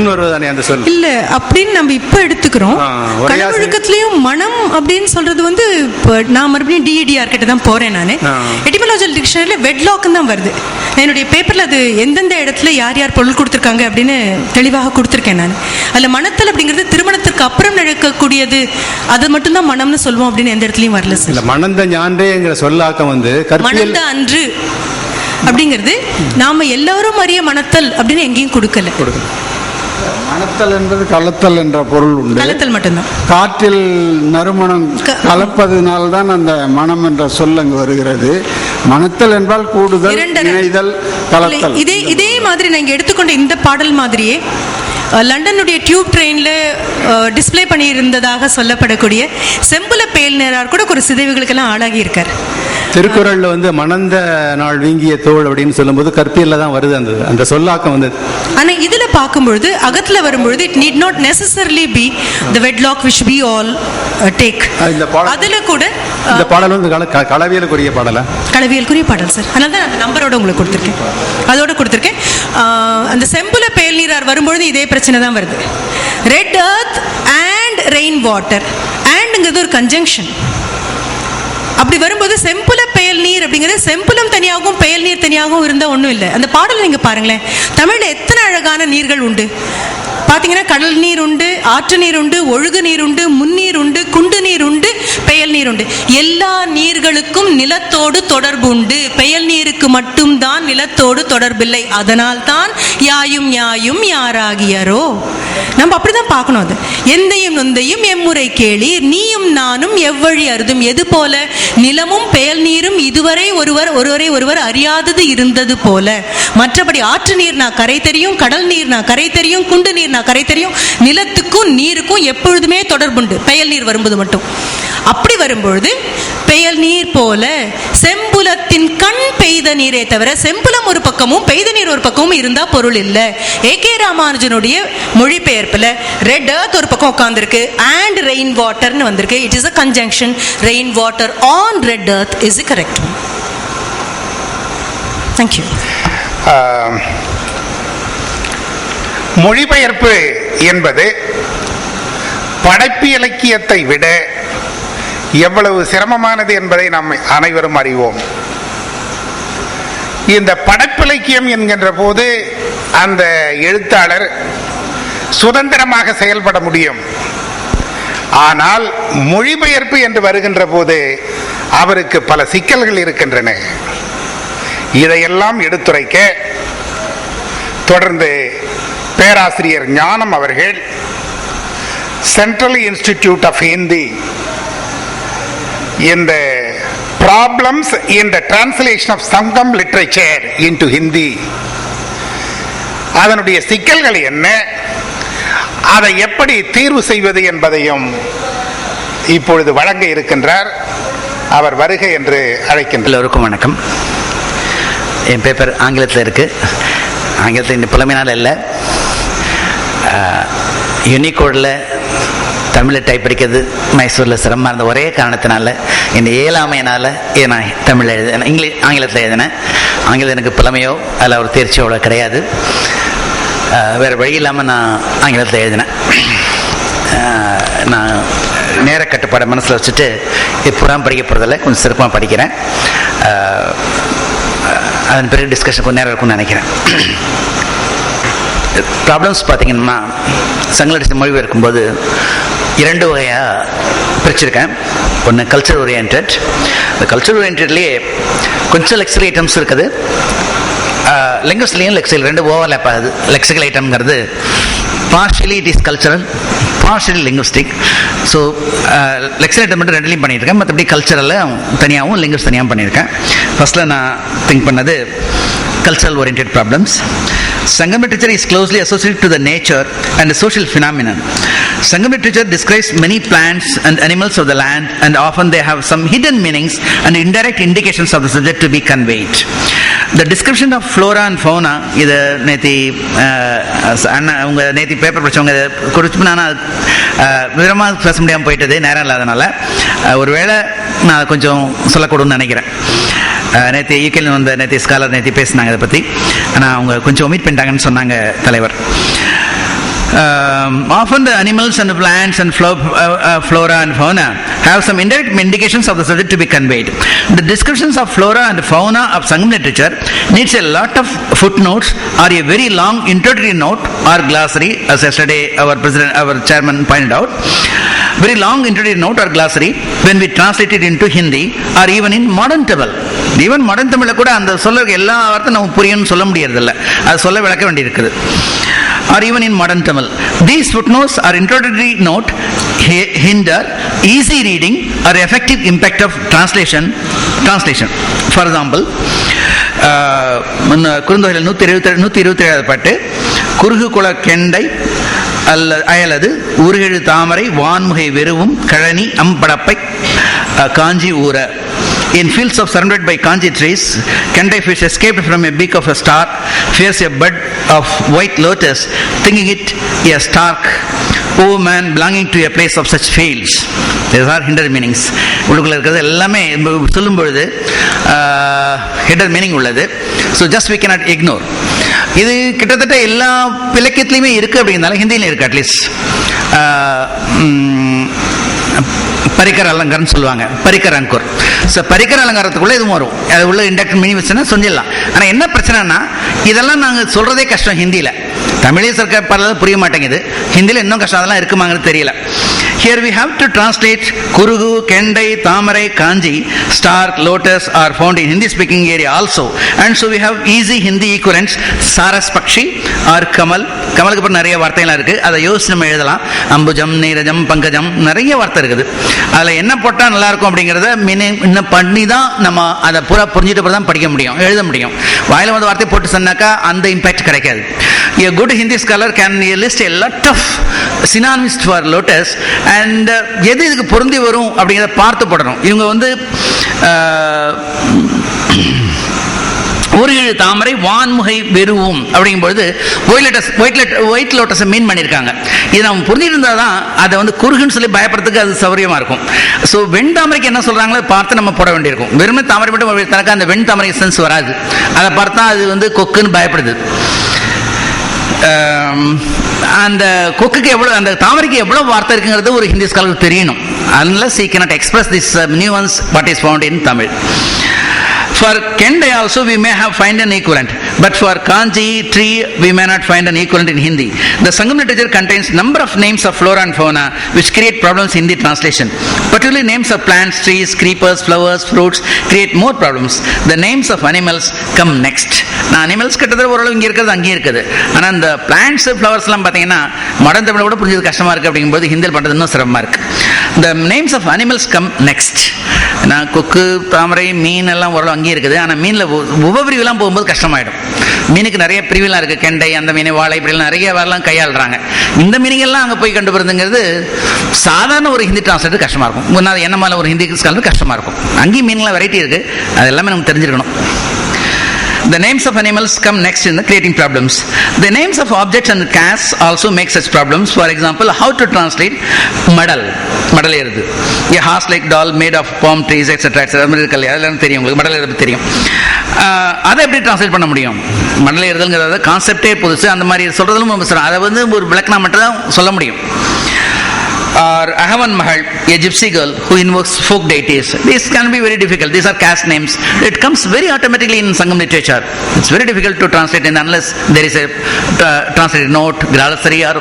முன் வருவதானே அந்த சொல்? இல்ல அப்படின்னு நம்ம இப்ப எடுத்துக்கிறோம். கடவுழுக்கத்திலயும் மனம் அப்படின்னு சொல்றது வந்து நான் மறுபடியும் டிஇடிஆர் கிட்ட தான் போறேன் நான். எட்டிமலாஜிக்கல் டிக்ஷனரியில வெட்லாக் தான் வருது. என்னுடைய பேப்பர்ல அது எந்தெந்த இடத்துல யார் யார் பொருள் கொடுத்துருக்காங்க அப்படின்னு தெளிவாக கொடுத்துருக்கேன் நான். அதுல மனத்தல் அப்படிங்கிறது திருமணத்திற்கு அப்புறம் நடக்கக்கூடியது அது மட்டும்தான் மனம்னு சொல்லுவோம் அப்படின்னு எந்த இடத்துலயும் வரல சார். மணந்த ஞான்றேங்கிற சொல்லாக்கம் வந்து மணந்த அன்று அப்படிங்கிறது நாம எல்லாரும் அறிய மனத்தல் அப்படின்னு எங்கேயும் கொடுக்கல. கொடுக்கும் மணத்தல் என்பது கலத்தல் என்ற பொருள் உண்டு. கலத்தல் மட்டும்தான். காற்றில் நறுமணம் க- கலப்பதினால்தான் அந்த மனம் என்ற சொல் அங்கு வருகிறது. மணத்தல் என்றால் கூடுதல். இணைதல் கலத்தல். இதே இதே மாதிரி நான் இங்க எடுத்துக்கொண்ட இந்த பாடல் மாதிரியே லண்டனுடைய டியூப் ட்ரெயின்ல டிஸ்ப்ளே பண்ணியிருந்ததாக சொல்லப்படக்கூடிய செம்புல பேல்நேரார் கூட ஒரு சிதைவுகளுக்கெல்லாம் ஆளாகி இருக்கார் திருக்குறள்ல வந்து மணந்த நாள் வீங்கிய தோள் அப்படின்னு சொல்லும்போது கற்பியல்ல தான் வருது அந்த அந்த சொல்லாக்கம் வந்து. ஆனா இதுல பார்க்கும்பொழுது அகத்துல வரும்பொழுது it need not necessarily be the wedlock wish be all take இந்த பாடல் அதுல கூட இந்த பாடல் வந்து கல- களவியலுக்குரிய பாடலா? களவியலுக்குரிய பாடல் சார் அதனால தான் அந்த நம்பரோட உங்களுக்கு கொடுத்துருக்கேன். அதோட கொடுத்துருக்கேன். அந்த செம்புல பேல் நீரார் வரும்பொழுது இதே பிரச்சனை தான் வருது. Red earth and rain water அண்ட்ங்கிறது ஒரு கன்ஜங்ஷன் அப்படி வரும்போது செம்புல பெயல் நீர் அப்படிங்கிறது செம்புலம் தனியாகவும் பெயல் நீர் தனியாகவும் இருந்தால் ஒன்றும் இல்லை. அந்த பாடல் நீங்கள் பாருங்களேன். தமிழில் எத்தனை அழகான நீர்கள் உண்டு. பார்த்தீங்கன்னா கடல் நீர் உண்டு ஆற்று நீர் உண்டு ஒழுகு நீர் உண்டு முன்னீர் உண்டு குண்டு நீர் உண்டு பெயல் நீர் உண்டு. எல்லா நீர்களுக்கும் நிலத்தோடு தொடர்பு உண்டு. பெயல் நீருக்கு மட்டும்தான் நிலத்தோடு தொடர்பில்லை. அதனால் தான் யாயும் யாயும் யாராகியரோ. நம்ம அப்படிதான் பார்க்கணும் அது. எந்தையும் நொந்தையும் எம்முறை கேளீர் நீயும் நானும் எவ்வழி அருதும். எது போல? நிலமும் பெயல் நீரும் இதுவரை ஒருவர் ஒருவரை ஒருவர் அறியாதது இருந்தது போல. மற்றபடி ஆற்று நீர் நான் கரை தெரியும் கடல் நீர் நான் கரை தெரியும் குண்டு நீர் நான் கரை தெரியும். நிலத்துக்கும் நீருக்கும் எப்பொழுதுமே தொடர்புண்டு. பெயல் நீர் வரும்போது மட்டும். அப்படி வரும்பொழுது பெயல் நீர் போல செம்புலத்தின் கண் பெய்த நீரே தவிர செம்புலம் ஒரு பக்கமும் பெய்த நீர் ஒரு பக்கமும் இருந்தா பொருள் இல்லை. ஏ கே ராமானுஜனுடைய மொழி மொழிபெயர்ப்புல ரெட் earth ஒரு பக்கம் உட்காந்துருக்கு அண்ட் ரெயின் வாட்டர்னு வந்திருக்கு. It is a conjunction rain water on red earth is correct thank you மொழிபெயர்ப்பு என்பது படைப்பு இலக்கியத்தை விட எவ்வளவு சிரமமானது என்பதை நாம் அனைவரும் அறிவோம். இந்த படைப்பிலக்கியம் என்கின்ற போது அந்த எழுத்தாளர் சுதந்திரமாக செயல்பட முடியும். ஆனால் மொழிபெயர்ப்பு என்று வருகின்ற போது அவருக்கு பல சிக்கல்கள் இருக்கின்றன. இதையெல்லாம் எடுத்துரைக்க தொடர்ந்து பேராசிரியர் ஞானம் அவர்கள் சென்ட்ரல் இன்ஸ்டிடியூட் ஆஃப் ஹிந்தி இந்த problems in the translation of Sangam literature into Hindi அதனுடைய சிக்கல்கள் என்ன? அதை எப்படி தீர்வு செய்வது என்பதையும் இப்பொழுது வழங்க இருக்கின்றார். அவர் வருக என்று அழைக்கின்ற எல்லோருக்கும் வணக்கம். என் பேப்பர் ஆங்கிலத்தில் இருக்குது ஆங்கிலத்தில் இந்த புலமையினால் இல்லை யூனிகோடில் தமிழை டைப் அடிக்கிறது. மைசூரில் சிரமமாக இருந்த ஒரே காரணத்தினால இந்த இயலாமையினால் நான் தமிழில் எழுதினேன். இங்கிலீஷ் ஆங்கிலத்தில் எழுதினேன். ஆங்கிலம் எனக்கு புலமையோ அதில் ஒரு தேர்ச்சியோ அவ்வளோ கிடையாது. வேறு வழி இல்லாமல் நான் ஆங்கிலத்தில் எழுதினேன். நான் நேர கட்டுப்பாடை மனசில் வச்சுட்டு இப்போதான் படிக்க போகிறதில்ல கொஞ்சம் சிறப்பாக படிக்கிறேன். அதன் பிறகு டிஸ்கஷன் கொஞ்சம் நேரம் இருக்கும்னு நினைக்கிறேன். ப்ராப்ளம்ஸ் பார்த்தீங்கன்னா சங்கலடிச்ச மொழிபெயர்க்கும் போது இரண்டு வகையாக பிரிச்சிருக்கேன். ஒன்று கல்ச்சர் ஓரியன்ட் இந்த கல்ச்சர் ஓரியன்ட்லேயே கொஞ்சம் லெக்சர் ஐட்டம்ஸ் இருக்குது. லிங்குஸ்ட்லேயும் லெக்ஸில் ரெண்டு ஓவர்லேப் ஆகுது. Lexical ஐட்டம்ங்கிறது partially it is cultural partially linguistic so lexical item மட்டும் ரெண்டுலையும் பண்ணியிருக்கேன். மற்றபடி கல்ச்சரலில் தனியாகவும் லிங்குஸ் தனியாகவும் பண்ணியிருக்கேன். ஃபர்ஸ்ட்டில் நான் திங்க் பண்ணது cultural orient problems Sangam literature is closely associated to the nature and the social phenomenon. Sangam literature describes many plants and animals of the land and often they have some hidden meanings and indirect indications of the subject to be conveyed. The description of flora and fauna இது நேத்தி அண்ணா அவங்க நேத்தி paper படிச்சவங்க இதை குறிச்சு நான் விவரமாக பேச முடியாமல் போயிட்டது நேரம் இல்லாதனால ஒருவேளை நான் கொஞ்சம் சொல்லக்கூடாதுன்னு நினைக்கிறேன் நேற்று ஈக்கில் வந்த நேற்று ஸ்காலர் நேற்று பேசினாங்க இதை பற்றி ஆனால் அவங்க கொஞ்சம் ஒமிட் பண்ணிட்டாங்கன்னு சொன்னாங்க தலைவர் Um, often the animals and the plants and flo- uh, uh, flora and fauna have some indirect indications of the subject to be conveyed. The descriptions of flora and fauna of Sangam literature needs a lot of footnotes or a very long introductory note or glossary, as yesterday our president, our chairman pointed out. Very long introductory note or glossary when we translate it into Hindi or even in modern Tamil. Even modern தமிழில் கூட அந்த சொல்ல எல்லா வார்த்தை நம்ம புரியும்னு சொல்ல முடியறதில்ல அது சொல்ல விளக்க வேண்டியிருக்குது or even in modern Tamil. These footnotes are introductory note note hinder easy reading or effective impact of translation. Translation. For example, uh, குறுந்தொகையில் நூற்றி இருபத்தி நூற்றி இருபத்தி ஏழாவது பாட்டு குறுகு குல கெண்டை அல்ல அயலது உருகெழு தாமரை வான்முகை வெறுவும் கழனி அம்படப்பை காஞ்சி ஊர In fields of surrounded by kanji trees, Kendai fish escaped from a beak of a stork, fears a bud of white lotus, thinking it a stark. O man belonging to a place of such fields. These are hinder meanings. உள்ளுக்குள்ள இருக்கிறது எல்லாமே சொல்லும் பொழுது hinder meaning உள்ளது so just we cannot ignore இது கிட்டத்தட்ட எல்லா இலக்கியத்துலையுமே இருக்கு அப்படிங்கிறதால ஹிந்தியிலும் இருக்கு அட்லீஸ்ட் பரிக்கர் அலங்காரம்னு சொல்லுவாங்க. பரிக்கர் அங்கூர். ஸோ பரிக்கர் அலங்காரத்துக்குள்ளே இதுவும் வரும். அது உள்ள இண்டக்ட் மினி வச்சுன்னா சொல்லிடலாம். ஆனால் என்ன பிரச்சனைனா இதெல்லாம் நாங்கள் சொல்கிறதே கஷ்டம் ஹிந்தியில். தமிழே சர்க்கார் பரவாயில்ல புரிய மாட்டேங்குது. ஹிந்தியில் இன்னும் கஷ்டம் அதெல்லாம் இருக்குமாங்கன்னு தெரியல. Here we have to translate kuruku kendai thamarai kanchi stork lotus are found in Hindi speaking area also and so we have easy Hindi equivalents saras pakshi or kamal கமலுக்கு அப்புறம் நிறைய வார்த்தைகள்லாம் இருக்கு. அதை யோசிச்சு நம்ம எழுதலாம். அம்புஜம் நீரஜம் பங்கஜம் நிறைய வார்த்தை இருக்குது. அதில் என்ன போட்டால் நல்லா இருக்கும் அப்படிங்கிறத மினி இன்னும் பண்ணி தான் நம்ம அதை பூரா புரிஞ்சுட்டு அப்புறம் தான் படிக்க முடியும் எழுத முடியும். வாயில வந்து வார்த்தை போட்டு சொன்னாக்கா அந்த இம்பாக்ட் கிடைக்காது. A good Hindi scholar can list a lot of synonyms for lotus and uh, எது இதுக்கு பொருந்தி வரும் அப்படிங்கிறத பார்த்து போடணும். இவங்க வந்து ஒரு ஏழு தாமரை வான்முகை வெறுவும் அப்படிங்கும்பொழுது ஒயிட் லோட்டஸ் ஒயிட் ஒயிட் லோட்டஸை மீன் பண்ணியிருக்காங்க. இது நம்ம புரிஞ்சிருந்தால் தான் அதை வந்து குறுகுன்னு சொல்லி பயப்படுறதுக்கு அது சௌரியமாக இருக்கும். ஸோ வெண் தாமரைக்கு என்ன சொல்கிறாங்களோ பார்த்து நம்ம போட வேண்டியிருக்கும். வெறுமை தாமரை மட்டும் தனக்கு அந்த வெண் தாமரை சென்ஸ் வராது. அதை பார்த்தா அது வந்து கொக்குன்னு பயப்படுது. அந்த கொக்குக்கு எவ்வளோ அந்த தாமரைக்கு எவ்வளோ வார்த்தை இருக்குங்கிறது ஒரு ஹிந்தி ஸ்காலருக்கு தெரியணும் unless he cannot express this uh, nuance what is found in Tamil For Kendai also we may have find an equivalent, but for Kanji tree we may not find an equivalent in Hindi. The Sangam literature contains number of names of flora and fauna which create problems in the translation. Particularly names of plants, trees, creepers, flowers, fruits create more problems. The names of animals come next. நான் animals கிட்டத்தட்ட ஓரளவு இங்கே இருக்கிறது அங்கேயும் இருக்குது ஆனால் இந்த plants ஃப்ளவர்ஸ்லாம் பார்த்தீங்கன்னா மாடர்ன் தமிழை கூட புரிஞ்சது கஷ்டமாக இருக்குது அப்படிங்கும்போது ஹிந்தியில் பண்ணுறது இன்னும் சிரமமாக இருக்குது the names of animals come next நான் கொக்கு தாமரை மீன் எல்லாம் ஓரளவு அங்கேயும் இருக்குது. ஆனால் மீனில் உபபிரிவுலாம் போகும்போது கஷ்டமாயிடும். மீனுக்கு நிறைய பிரிவுலாம் இருக்குது கெண்டை அந்த மீன் வாழை இப்படிலாம் நிறைய வரலாம் கையாளுறாங்க. இந்த மீனிங்கெல்லாம் அங்கே போய் கண்டுபிடிறதுங்கிறது சாதாரண ஒரு ஹிந்தி டிரான்ஸ்லேட்டர் கஷ்டமாக இருக்கும். முன்னாடி என்ன மாதிரி ஒரு ஹிந்தி ஸ்காலர் கஷ்டமாக இருக்கும். அங்கேயும் மீன்லாம் வெரைட்டி இருக்குது அது எல்லாமே நமக்கு தெரிஞ்சிருக்கணும். The names of animals come next in the creating problems. The names of objects and castes also make such problems. For example, how to translate மடல் மடல் ஏறுது a horse like doll made of palm trees etcetera etcetera அது மாதிரி இருக்கல அதெல்லாம் தெரியும் உங்களுக்கு மடல் ஏறது தெரியும் அதை எப்படி ட்ரான்ஸ்லேட் பண்ண முடியும் மடல் ஏறுதல்ங்கிறத கான்செப்டே புதுசு அந்த மாதிரி சொல்கிறதுலும் அதை வந்து ஒரு விளக்கணம் மட்டும் தான் சொல்ல முடியும் or Ahavan Mahal, a gypsy girl who invokes folk deities. These can be very difficult. These are caste names. It comes very automatically in Sangam literature. It's very difficult to translate unless there is a uh, translated note, glossary, or